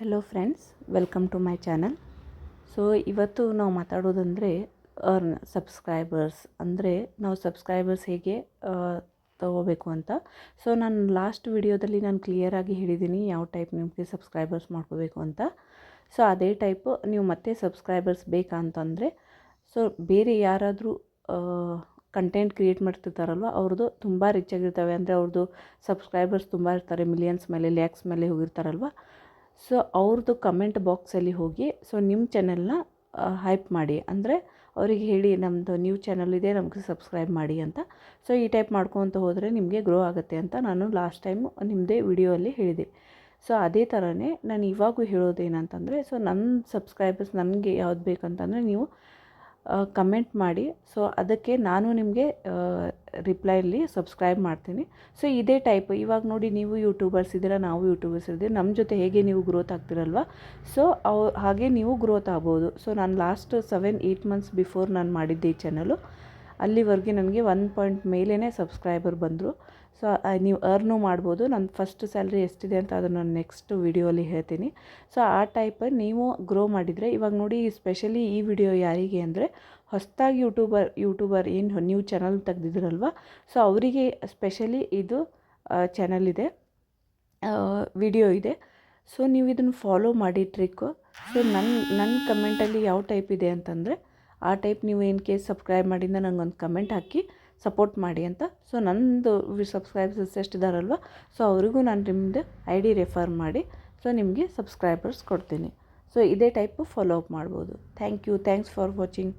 Hello friends welcome to my channel so ಇವತ್ತು ನಾವು ಮಾತಾಡೋದಂದರೆ earn subscribers ಅಂದರೆ, ನಾವು ಸಬ್ಸ್ಕ್ರೈಬರ್ಸ್ ಹೇಗೆ ತಗೋಬೇಕು ಅಂತ. ಸೊ ನಾನು ಲಾಸ್ಟ್ ವಿಡಿಯೋದಲ್ಲಿ ನಾನು ಕ್ಲಿಯರಾಗಿ ಹೇಳಿದ್ದೀನಿ ಯಾವ ಟೈಪ್ ನಿಮಗೆ ಸಬ್ಸ್ಕ್ರೈಬರ್ಸ್ ಮಾಡ್ಕೋಬೇಕು ಅಂತ. ಸೊ ಅದೇ ಟೈಪ್ ನೀವು ಮತ್ತೆ ಸಬ್ಸ್ಕ್ರೈಬರ್ಸ್ ಬೇಕಾ ಅಂತಂದರೆ ಸೊ ಬೇರೆ ಯಾರಾದರೂ ಕಂಟೆಂಟ್ ಕ್ರಿಯೇಟ್ ಮಾಡ್ತಿರ್ತಾರಲ್ವ, ಅವ್ರದ್ದು ತುಂಬ ರಿಚ್ ಆಗಿರ್ತವೆ. ಅಂದರೆ, ಅವ್ರದ್ದು ಸಬ್ಸ್ಕ್ರೈಬರ್ಸ್ ತುಂಬ ಇರ್ತಾರೆ ಮಿಲಿಯನ್ಸ್ ಮೇಲೆ ಲ್ಯಾಕ್ಸ್ ಮೇಲೆ ಹೋಗಿರ್ತಾರಲ್ವ. ಸೊ ಅವ್ರದ್ದು ಕಮೆಂಟ್ ಬಾಕ್ಸಲ್ಲಿ ಹೋಗಿ ಸೊ ನಿಮ್ಮ ಚಾನೆಲ್ನ ಹೈಪ್ ಮಾಡಿ. ಅಂದರೆ ಅವರಿಗೆ ಹೇಳಿ ನಮ್ಮದು ನ್ಯೂ ಚಾನಲ್ ಇದೆ, ನಮಗೆ ಸಬ್ಸ್ಕ್ರೈಬ್ ಮಾಡಿ ಅಂತ. ಸೊ ಈ ಟೈಪ್ ಮಾಡ್ಕೊತ ಹೋದರೆ ನಿಮಗೆ ಗ್ರೋ ಆಗುತ್ತೆ ಅಂತ ನಾನು ಲಾಸ್ಟ್ ಟೈಮ್ ನಿಮ್ಮದೇ ವಿಡಿಯೋ ಅಲ್ಲಿ ಹೇಳಿದೆ. ಸೊ ಅದೇ ಥರನೇ ನಾನು ಇವಾಗೂ ಹೇಳೋದೇನಂತಂದರೆ ಸೊ ನನ್ನ ಸಬ್ಸ್ಕ್ರೈಬರ್ಸ್ ನನಗೆ ಯಾವ್ದು ಬೇಕಂತಂದರೆ ನೀವು ಕಮೆಂಟ್ ಮಾಡಿ. ಸೊ ಅದಕ್ಕೆ ನಾನು ನಿಮಗೆ ರಿಪ್ಲೈಲಿ ಸಬ್ಸ್ಕ್ರೈಬ್ ಮಾಡ್ತೀನಿ. ಸೊ ಇದೇ ಟೈಪ್ ಇವಾಗ ನೋಡಿ ನೀವು ಯೂಟ್ಯೂಬರ್ಸ್ ಇದ್ದೀರಾ, ನಾವು ಯೂಟ್ಯೂಬರ್ಸ್ ಇದ್ದೀವಿ ನಮ್ಮ ಜೊತೆ ಹೇಗೆ ನೀವು ಗ್ರೋತ್ ಆಗ್ತಿರಲ್ವ? ಸೊ ಅವು, ಹಾಗೆ ನೀವು ಗ್ರೋತ್ ಆಗ್ಬೋದು. ಸೊ ನಾನು last seven eight months before ನಾನು ಮಾಡಿದ್ದೆ ಈ ಚಾನಲು ಅಲ್ಲಿವರೆಗೆ ನನಗೆ ಒನ್ ಪಾಯಿಂಟ್ ಮೇಲೇ ಸಬ್ಸ್ಕ್ರೈಬರ್ ಬಂದರು. ಸೊ ನೀವು ಅರ್ನು ಮಾಡ್ಬೋದು. ನನ್ನ ಫಸ್ಟ್ ಸ್ಯಾಲ್ರಿ ಎಷ್ಟಿದೆ ಅಂತ ಅದನ್ನು ನಾನು ನೆಕ್ಸ್ಟ್ ವಿಡಿಯೋಲಿ ಹೇಳ್ತೀನಿ. ಸೊ ಆ ಟೈಪ್ ನೀವು ಗ್ರೋ ಮಾಡಿದರೆ, ಇವಾಗ ನೋಡಿ ಸ್ಪೆಷಲಿ ಈ ವಿಡಿಯೋ ಯಾರಿಗೆ ಅಂದರೆ, ಹೊಸದಾಗಿ ಯೂಟ್ಯೂಬರ್ ಯೂಟ್ಯೂಬರ್ ಏನು ನ್ಯೂ ಚಾನಲ್ ತೆಗ್ದಿದ್ರಲ್ವ? ಸೊ ಅವರಿಗೆ ಸ್ಪೆಷಲಿ ಇದು ಚಾನಲ್ ಇದೆ. ವಿಡಿಯೋ ಇದೆ. ಸೊ ನೀವು ಇದನ್ನು ಫಾಲೋ ಮಾಡಿ ಟ್ರಿಕ್ಕು ಸೊ ನನ್ನ ನನ್ನ ಕಮೆಂಟಲ್ಲಿ ಯಾವ ಟೈಪ್ ಇದೆ ಅಂತಂದರೆ ಆ ಟೈಪ್ ನೀವು ಇನ್ ಕೇಸ್ ಸಬ್ಸ್ಕ್ರೈಬ್ ಮಾಡಿಂದ ನನಗೊಂದು ಕಮೆಂಟ್ ಹಾಕಿ ಸಪೋರ್ಟ್ ಮಾಡಿ ಅಂತ. ಸೊ ನಂದು ಸಬ್ಸ್ಕ್ರೈಬರ್ಸ್ ಎಷ್ಟಿದಾರಲ್ವ? ಸೊ ಅವರಿಗೂ ನಾನು ನಿಮ್ಮದು ಐ ಡಿ ರೆಫರ್ ಮಾಡಿ. ಸೊ ನಿಮಗೆ ಸಬ್ಸ್ಕ್ರೈಬರ್ಸ್ ಕೊಡ್ತೀನಿ. ಸೊ ಇದೇ ಟೈಪು ಫಾಲೋ ಅಪ್ ಮಾಡ್ಬೋದು. Thank you thanks for watching